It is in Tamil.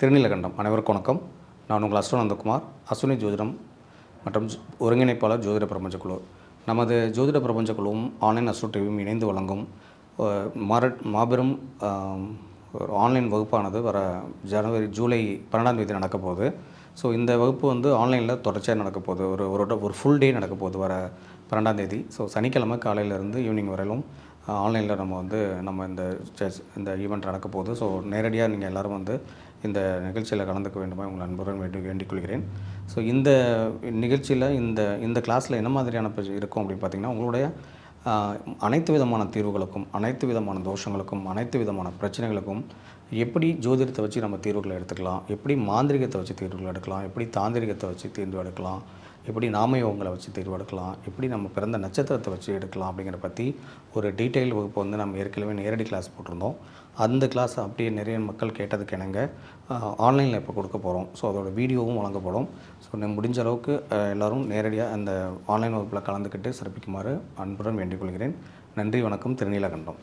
திருநீலகண்டம். அனைவருக்கும் வணக்கம். நான் உங்கள் அஸ்வநந்தகுமார் அஸ்வினி ஜோதிடம் மற்றும் ஜோ- ஒருங்கிணைப்பாளர் ஜோதிட பிரபஞ்ச குழு. நமது ஜோதிட பிரபஞ்ச குழுவும் ஆன்லைன் அஸ்ட்ரோ டிவியும் இணைந்து வழங்கும் மரட் மார மாபெரும் ஒரு ஆன்லைன் வகுப்பானது வர ஜனவரி ஜூலை பன்னெண்டாம் தேதி நடக்க போகுது. ஸோ இந்த வகுப்பு வந்து ஆன்லைனில் தொடர்ச்சியாக நடக்க போகுது. ஒரு ஒரு ட- ஒரு ஃபுல் டே நடக்க போகுது வர பன்னெண்டாம் தேதி. ஸோ சனிக்கிழமை காலையிலேருந்து ஈவினிங் வரையிலும் ஆன்லைனில் நம்ம வந்து நம்ம இந்த இந்த ஈவெண்ட் நடக்க போகுது. ஸோ நேரடியாக நீங்கள் எல்லோரும் வந்து இந்த நிகழ்ச்சியில் கலந்துக்க வேண்டுமா உங்கள் அன்புடன் வேண்டி வேண்டிக் கொள்கிறேன் ஸோ இந்த நிகழ்ச்சியில் இந்த இந்த கிளாஸில் என்ன மாதிரியான இருக்கும் அப்படின்னு பார்த்தீங்கன்னா உங்களுடைய அனைத்து விதமான தீர்வுகளுக்கும் அனைத்து விதமான தோஷங்களுக்கும் அனைத்து விதமான பிரச்சனைகளுக்கும் எப்படி ஜோதிடத்தை வச்சு நம்ம தீர்வுகளை எடுத்துக்கலாம் எப்படி மாந்திரிகத்தை வச்சு தீர்வுகளை எடுக்கலாம் எப்படி தாந்திரிகத்தை வச்சு தீர்வு எடுக்கலாம் எப்படி நாமயோகங்களை வச்சு தேர்வு எடுக்கலாம் எப்படி நம்ம பிறந்த நட்சத்திரத்தை வச்சு எடுக்கலாம் அப்படிங்கிற பற்றி ஒரு டீட்டெயில் வகுப்பு வந்து நம்ம ஏற்கனவே நேரடி கிளாஸ் போட்டிருந்தோம். அந்த கிளாஸ் அப்படியே நிறைய மக்கள் கேட்டதுக்கு இணங்க ஆன்லைனில் இப்போ கொடுக்க போகிறோம் ஸோ அதோட வீடியோவும் வழங்கப்படும். ஸோ முடிஞ்ச அளவுக்கு எல்லோரும் நேரடியாக அந்த ஆன்லைன் வகுப்பில் கலந்துக்கிட்டு சிறப்பிக்குமாறு அன்புடன் வேண்டிக் கொள்கிறேன். நன்றி வணக்கம் திருநீலகண்டம்.